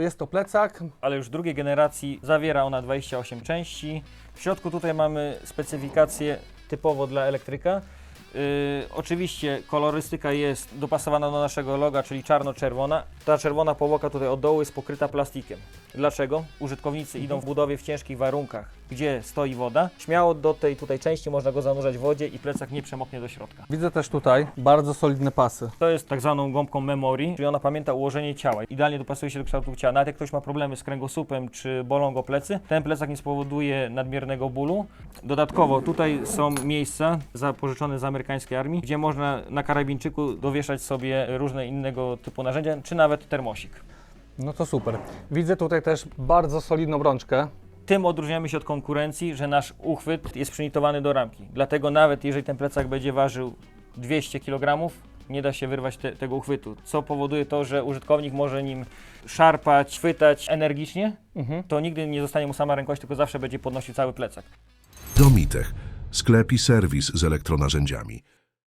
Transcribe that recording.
Jest to plecak. ale już drugiej generacji zawiera ona 28 części. W środku tutaj mamy specyfikację typowo dla elektryka. Yy, oczywiście kolorystyka jest dopasowana do naszego loga, czyli czarno-czerwona. Ta czerwona powłoka tutaj od dołu jest pokryta plastikiem. Dlaczego? Użytkownicy idą w budowie w ciężkich warunkach, gdzie stoi woda. Śmiało do tej tutaj części można go zanurzać w wodzie i plecak nie przemoknie do środka. Widzę też tutaj bardzo solidne pasy. To jest tak zwaną gąbką memory, czyli ona pamięta ułożenie ciała. Idealnie dopasuje się do kształtu ciała. Nawet jak ktoś ma problemy z kręgosłupem czy bolą go plecy, ten plecak nie spowoduje nadmiernego bólu. Dodatkowo tutaj są miejsca zapożyczone z amerykańskiej armii, gdzie można na karabinczyku dowieszać sobie różne innego typu narzędzia, czy nawet termosik. No to super. Widzę tutaj też bardzo solidną rączkę. Tym odróżniamy się od konkurencji, że nasz uchwyt jest przynitowany do ramki. Dlatego nawet jeżeli ten plecak będzie ważył 200 kg, nie da się wyrwać te, tego uchwytu, co powoduje to, że użytkownik może nim szarpać, chwytać energicznie, Mhm. to nigdy nie zostanie mu sama rękość, tylko zawsze będzie podnosił cały plecak. Domitech. Sklep i serwis z elektronarzędziami.